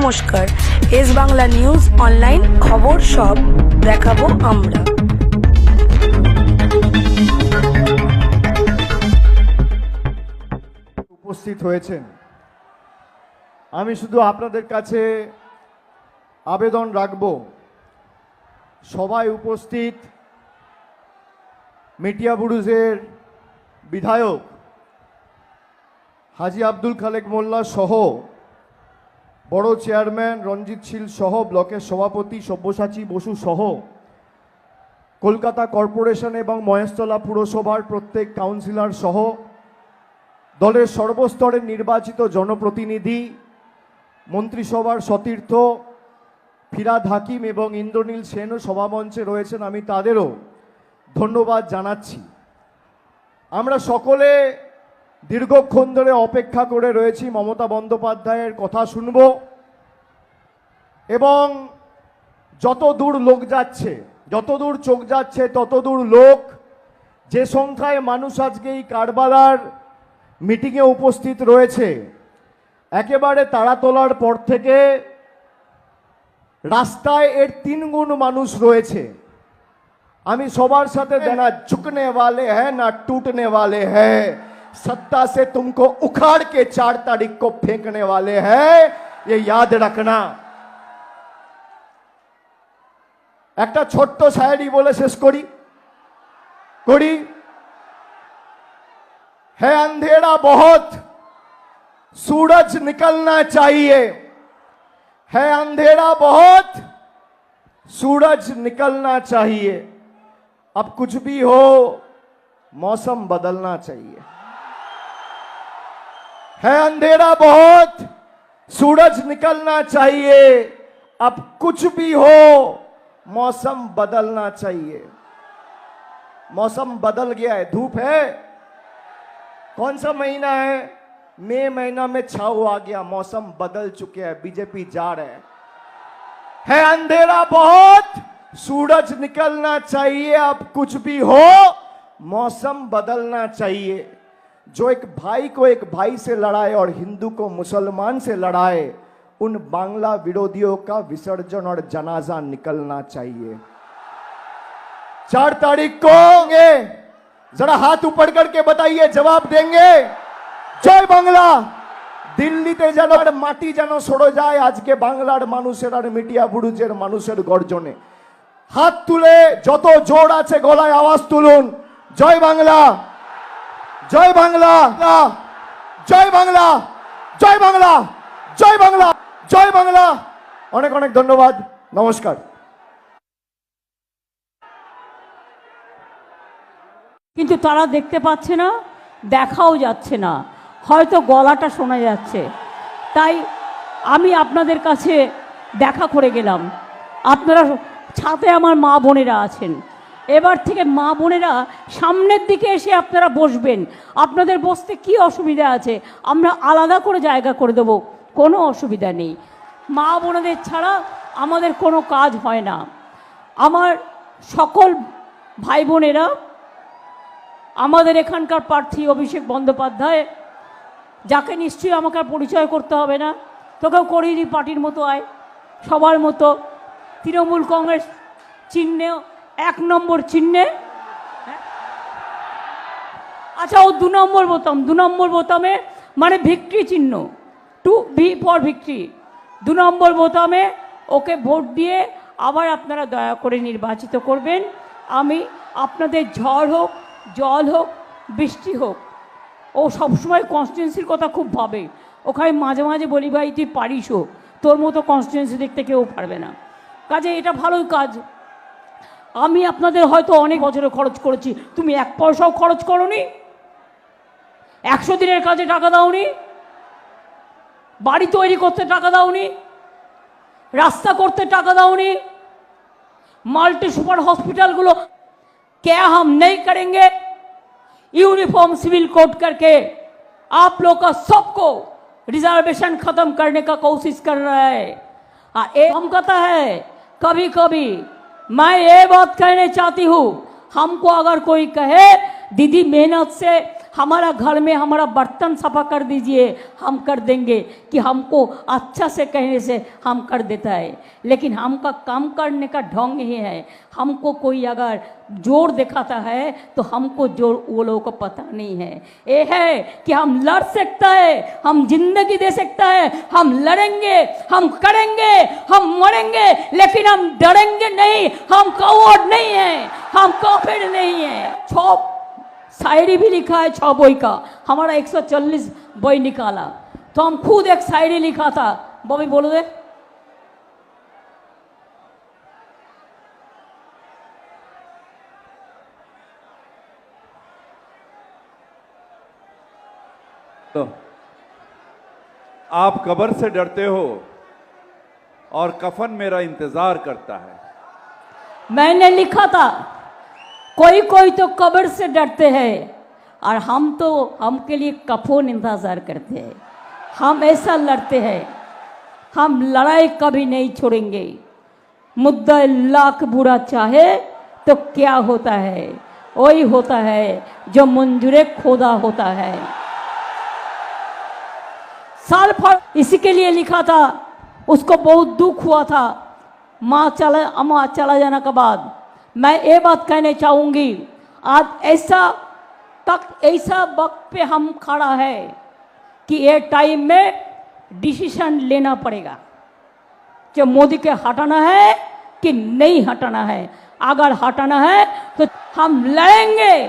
নমস্কার। S Bangla news online খবর সব দেখাবো আমরা। উপস্থিত হয়েছেন। আমি শুধু আপনাদের কাছে আবেদন রাখব, সবাই উপস্থিত মিটিয়া বুরুজের বিধায়ক হাজি আব্দুল খালেক মোল্লা সহ বড় চেয়ারম্যান রঞ্জিত শীল সহ ব্লকের সভাপতি সব্যসাচী বসু সহ কলকাতা কর্পোরেশন এবং মহেশতলা পুরসভার প্রত্যেক কাউন্সিলর সহ দলের সর্বস্তরের নির্বাচিত জনপ্রতিনিধি, মন্ত্রিসভার সতীর্থ ফিরাদ হাকিম এবং ইন্দ্রনীল সেনও সভামঞ্চে রয়েছেন। আমি তাদেরও ধন্যবাদ জানাচ্ছি। আমরা সকলে দীর্ঘক্ষণ ধরে অপেক্ষা করে রয়েছি মমতা বন্দ্যোপাধ্যায়ের কথা শুনব এবং যত দূর লোক যাচ্ছে যত দূর চোখ যাচ্ছে তত দূর লোক যে সংখ্যায় মানুষ আজকে এই কারবালার মিটিংয়ে উপস্থিত রয়েছে একেবারে তাড়া তোলার পর থেকে রাস্তায় এর তিন গুণ মানুষ রয়েছে আমি সবার সাথে দেনা झुकने वाले हैं ना टूटने वाले हैं सत्ता से तुमको उखाड़ के चार तारीख को फेंकने वाले हैं ये याद रखना একটা ছোট্ট শায়রি বলে শেষ করি করি है अंधेरा बहुत सूरज निकलना चाहिए है अंधेरा बहुत सूरज निकलना चाहिए अब कुछ भी हो मौसम बदलना चाहिए है अंधेरा बहुत। सूरज निकलना चाहिए। अब कुछ भी हो, मौसम बदलना चाहिए। मौसम बदल गया है। धूप है। कौन सा महीना है? मई महीना में छाव आ गया। मौसम बदल चुके हैं। बीजेपी जा रहे हैं। है अंधेरा बहुत। सूरज निकलना चाहिए। अब कुछ भी हो, मौसम बदलना चाहिए। जो एक भाई को एक भाई से लड़ाए और हिंदू को मुसलमान से लड़ाए उन बांग्ला विरोधियों का विसर्जन और जनाजा निकलना चाहिए चार तारीख को होंगे जरा हाथ ऊपर करके बताइए जवाब देंगे জয় বাংলা দিল্লিতে যেন আর মাটি যেন সরে যায় আজকে বাংলার মানুষের আর মিডিয়া বুরুজের মানুষের গর্জনে হাত তুলে যত জোর আছে গলায় আওয়াজ তুলুন জয় বাংলা জয় বাংলা। জয় বাংলা। জয় বাংলা। জয় বাংলা। জয় বাংলা। অনেক অনেক ধন্যবাদ। নমস্কার। কিন্তু তারা দেখতে পাচ্ছে না, দেখাও যাচ্ছে না। হয়তো গলাটা শোনা যাচ্ছে। তাই আমি আপনাদের কাছে দেখা করে গেলাম। আপনারা ছাতে আমার মা বোনেরা আছেন। এবার থেকে মা বোনেরা সামনের দিকে এসে আপনারা বসবেন। আপনাদের বসতে কি অসুবিধা আছে? আমরা আলাদা করে জায়গা করে দেবো। কোনো অসুবিধা নেই। মা বোনেদের ছাড়া আমাদের কোনো কাজ হয় না। আমার সকল ভাই বোনেরা, আমাদের এখানকার প্রার্থী অভিষেক বন্দ্যোপাধ্যায়, যাকে নিশ্চয়ই আমাকে আর পরিচয় করতে হবে না, তোকেও করিয়ে দিই পার্টির মতো আয়। সবার মতো তৃণমূল কংগ্রেস চিহ্নে এক নম্বর চিহ্নে। আচ্ছা ও দু নম্বর বোতাম, দু নম্বর বোতামে মানে ভিক্টরি চিহ্ন। টু ভি ফর ভিক্টরি দু নম্বর বোতামে ওকে ভোট দিয়ে আবার আপনারা দয়া করে নির্বাচিত করবেন। আমি আপনাদের ঝড় হোক, জল হোক, বৃষ্টি হোক, ও সবসময় কনস্টিটুয়েন্সির কথা খুব ভাবে। ওখানে মাঝে মাঝে বলি, ভাই, তুই পারিস হোক তোর মতো কনস্টিটুয়েন্সি দেখতে কেউ পারবে না। কাজে এটা ভালোই কাজ। আমি আপনাদের হয়তো অনেক বছরে খরচ করেছি। তুমি এক পয়সাও খরচ করনি। একশো দিনের কাজে টাকা দাওনি। বাড়ি তৈরি করতে টাকা দাওনি। রাস্তা করতে টাকা দাওনি। মাল্টি সুপার হসপিটালগুলো क्या হাম নেই करेंगे ইউনিফর্ম, সিভিল कोड করকে আপ লোক সবকো রিজার্ভেশন খতম खत्म কৌশিস का कोशिश कर रहा है और मैं ये बात कहने चाहती हूँ हमको अगर कोई कहे दीदी मेहनत से हमारा घर में हमारा बर्तन सफ़ा कर दीजिए। हम कर देंगे कि हमको अच्छा से कहने से हम कर देता है। लेकिन हमका काम करने का ढंग ही है। हमको कोई अगर ज़ोर दिखाता है तो हमको ज़ोर वो लोगों को पता नहीं है। ये है कि हम लड़ सकता है, हम ज़िंदगी दे सकता है, हम लड़ेंगे, हम करेंगे, हम मरेंगे, लेकिन हम डरेंगे नहीं। हम कवर्ड नहीं है हम कॉफिड नहीं है। छो शायरी भी लिखा है छः बोई का। हमारा 140 बई निकाला। तो हम खुद एक शायरी लिखा था। बॉबी बोलो दे। तो आप कब्र से डरते हो और कफन मेरा इंतज़ार करता है। मैंने लिखा था। कोई कोई तो कब्र से डरते हैं। और हम तो हमके लिए कफोन इंतज़ार करते हैं। हम ऐसा लड़ते हैं। हम लड़ाई कभी नहीं छोड़ेंगे। मुद्दा लाख बुरा चाहे तो क्या होता है? वही होता है जो मंजूरे खोदा होता है। साल भर इसी के लिए लिखा था, उसको बहुत दुख हुआ था। माँ चला, अम्मा चला जाने के बाद मैं ये बात कहने चाहूँगी, आज ऐसा तक, ऐसा वक्त पे हम खड़ा है कि ये टाइम में डिसीशन लेना पड़ेगा। कि मोदी के हटाना है कि नहीं हटाना है। अगर हटाना है तो हम लड़ेंगे,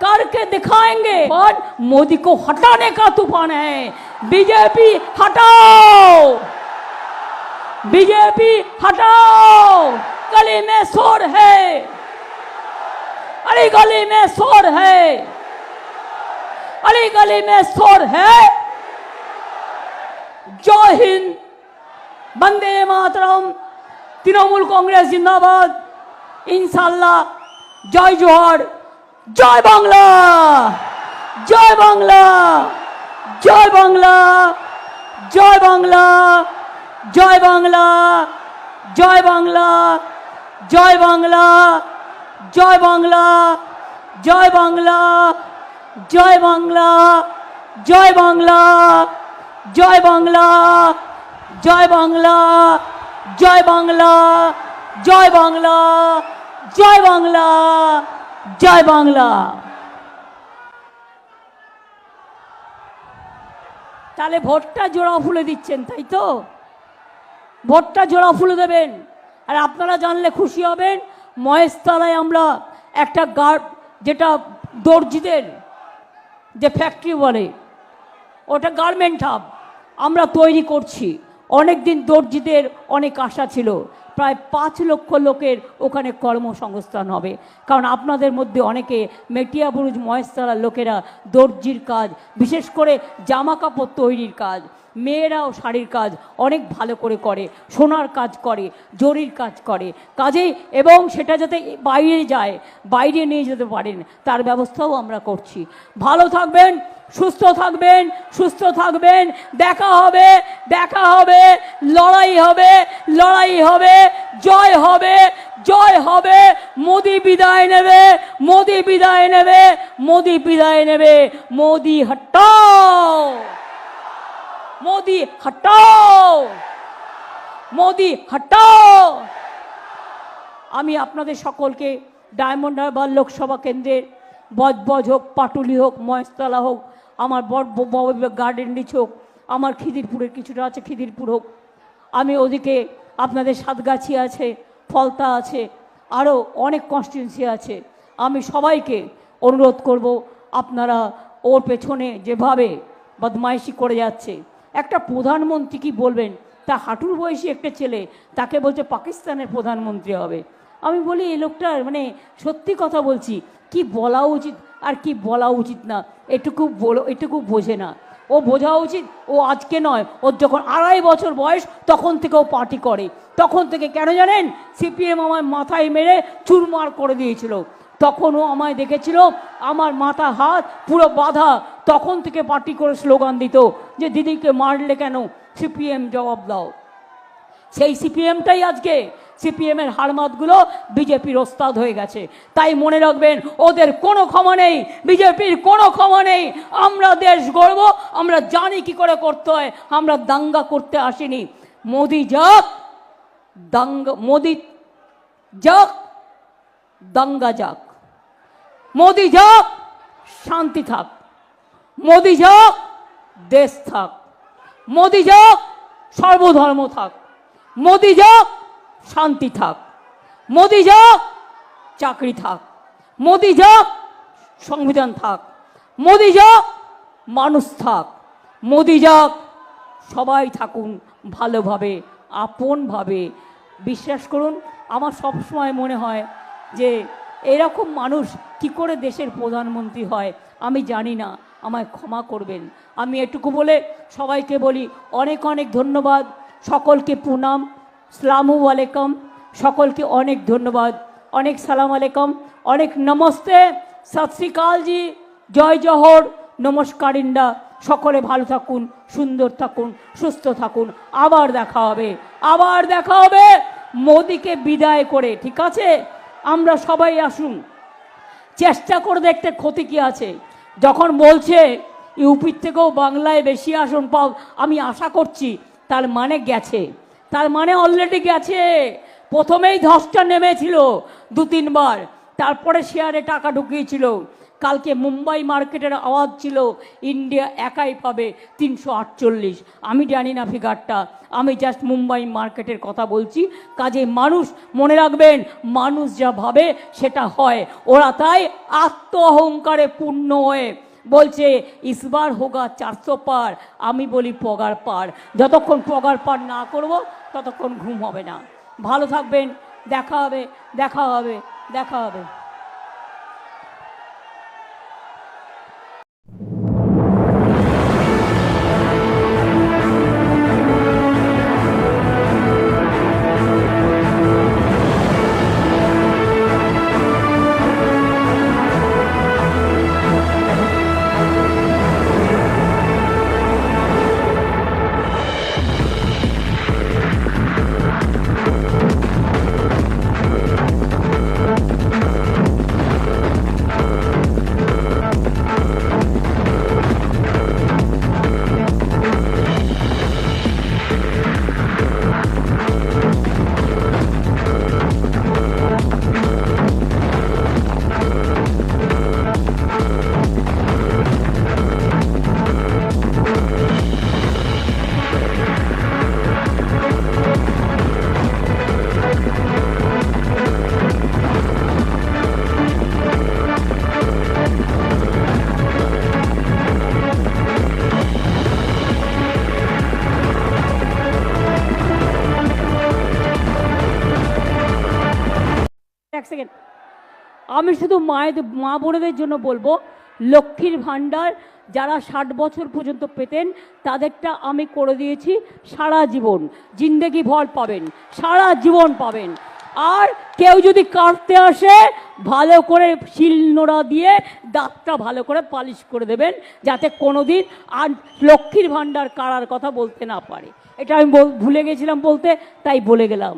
करके दिखाएँगे। और मोदी को हटाने का तूफ़ान है। बीजेपी हटाओ! बीजेपी हटाओ! गली में शोर है अरे गली में शोर है अरे गली में शोर है जय हिंद वंदे मातरम তৃণমূল কংগ্রেস জিন্দাবাদ ইনশাল্লাহ জয় জোহর জয় বাংলা জয় বাংলা জয় বাংলা জয় বাংলা জয় বাংলা জয় বাংলা জয় বাংলা জয় বাংলা জয় বাংলা জয় বাংলা জয় বাংলা জয় বাংলা জয় বাংলা জয় বাংলা জয় বাংলা জয় বাংলা জয় বাংলা তাহলে ভোটটা জোড়া ফুলে দিচ্ছেন তাই তো ভোটটা জোড়া ফুলে দেবেন আর আপনারা জানলে খুশি হবেন, মহেশতলায় আমরা একটা গার্ড, যেটা দর্জিদের যে ফ্যাক্টরি বলে, ওটা গার্মেন্ট হাব আমরা তৈরি করছি। অনেক দিন দর্জিদের অনেক আশা ছিল, প্রায় পাঁচ লক্ষ লোকের ওখানে কর্মসংস্থান হবে। কারণ আপনাদের মধ্যে অনেকে মেটিয়া বুরুজ মহেশতলার লোকেরা দর্জির কাজ, বিশেষ করে জামা কাপড় তৈরির কাজ। মেয়েরাও শাড়ির কাজ অনেক ভালো করে করে, সোনার কাজ করে, জরির কাজ করে। কাজেই এবং সেটা যাতে বাইরে যায়, বাইরে নিয়ে যেতে পারেন, তার ব্যবস্থাও আমরা করছি। ভালো থাকবেন, সুস্থ থাকবেন সুস্থ থাকবেন, দেখা হবে দেখা হবে, লড়াই হবে লড়াই হবে, জয় হবে জয় হবে, মোদি বিদায় নেবে, মোদি বিদায় নেবে, মোদি বিদায় নেবে, মোদি হটাও। মোদি হটাও মোদি হটাও আমি আপনাদের সকলকে ডায়মন্ড হারবার লোকসভা কেন্দ্রের বজবজ হোক, পাটুলি হোক, মহেশতলা হোক, আমার গার্ডেন রিচ হোক, আমার খিদিরপুরের কিছুটা আছে, খিদিরপুর হোক, আমি ওদিকে আপনাদের সাতগাছি আছে, ফলতা আছে আরও অনেক কনস্টিটিউন্সি আছে। আমি সবাইকে অনুরোধ করব আপনারা ওর পেছনে যেভাবে বদমাইশি করে যাচ্ছে একটা প্রধানমন্ত্রী কি বলবেন? তা হাঁটুর বয়সী একটা ছেলে, তাকে বলছে পাকিস্তানের প্রধানমন্ত্রী হবে। আমি বলি, এই লোকটার মানে সত্যি কথা বলছি, কি বলা উচিত আর কি বলা উচিত না, এটুকু বলো, এটুকু বোঝে না। ও বোঝা উচিত, ও আজকে নয়, ওর যখন আড়াই বছর বয়স, তখন থেকে ও পার্টি করে। তখন থেকে কেন জানেন, সিপিএম আমার মাথায় মেরে চুরমার করে দিয়েছিল। তখন ও আমায় দেখেছিল, আমার মাথা হাত পুরো বাঁধা তখন থেকে পার্টি করে স্লোগান দিত যে, দিদিকে মারলে কেন? সিপিএম জবাব দাও। সেই সিপিএমটাই আজকে সিপিএমের হারমাতগুলো বিজেপির ওস্তাদ হয়ে গেছে। তাই মনে রাখবেন, ওদের কোনো ক্ষমা নেই, বিজেপির কোনো ক্ষমা নেই। আমরা দেশ গড়ব, আমরা জানি কি করে করতে হয়, আমরা দাঙ্গা করতে আসিনি। মোদি যাক, দাঙ্গা, মোদি যাক, দাঙ্গা যাক। মোদি যাক, শান্তি থাক। মোদি যাক দেশ থাক। মোদি যাক সর্বধর্ম থাক। মোদি যাক শান্তি থাক। মোদি যাক চাকরি থাক। মোদি যাক সংবিধান থাক। মোদি যাক মানুষ থাক। মোদি যাক সবাই থাকুন ভালোভাবে, আপনভাবে। বিশ্বাস করুন, আমার সবসময় মনে হয় যে এরকম মানুষ কি করে দেশের প্রধানমন্ত্রী হয়, আমি জানি না। আমায় ক্ষমা করবেন। আমি এটুকু বলে সবাইকে বলি, অনেক অনেক ধন্যবাদ। সকলকে প্রণাম। সালামু আলাইকুম। সকলকে অনেক ধন্যবাদ। অনেক সালাম আলাইকুম। অনেক নমস্তে। জি জয় জহর। নমস্কার ইন্ডা। সকলে ভালো থাকুন, সুন্দর থাকুন, সুস্থ থাকুন। আবার দেখা হবে। আবার দেখা হবে। মোদিকে বিদায় করে, ঠিক আছে? আমরা সবাই আসুন। চেষ্টা করে দেখতে ক্ষতি কি আছে। যখন বলছে ইউপির থেকেও বাংলায় বেশি আসন পাও, আমি আশা করছি তার মানে গেছে। তার মানে অলরেডি গেছে। প্রথমেই ধসটা নেমেছিল দু তিনবার তারপরে শেয়ারে টাকা ঢুকিয়েছিল। কালকে মুম্বাই মার্কেটের আওয়াজ ছিল, ইন্ডিয়া একাই পাবে তিনশো আটচল্লিশ। আমি জানি না ফিগারটা। আমি জাস্ট মুম্বাই মার্কেটের কথা বলছি। কাজে মানুষ, মনে রাখবেন, মানুষ যা ভাবে সেটা হয়। ওরা তাই আত্ম অহংকারে পূর্ণ হয়ে বলছে, ইসবার হোগা চারশো পার। আমি বলি, পগার পার। যতক্ষণ পগার পার না করব, ততক্ষণ ঘুম হবে না। ভালো থাকবেন। দেখা হবে দেখা হবে দেখা হবে। আমি শুধু মায়েদের মা বোনেদের জন্য বলব, লক্ষ্মীর ভাণ্ডার যারা ষাট বছর পর্যন্ত পেতেন, তাদেরটা আমি করে দিয়েছি, সারা জীবন। জিন্দেগি ভর পাবেন, সারা জীবন পাবেন। আর কেউ যদি কাটতে আসে, ভালো করে শিল নোড়া দিয়ে দাঁতটা ভালো করে পালিশ করে দেবেন, যাতে কোনো দিন আর লক্ষ্মীর ভাণ্ডার কারার কথা বলতে না পারে। এটা আমি ভুলে গেছিলাম বলতে, তাই বলে গেলাম।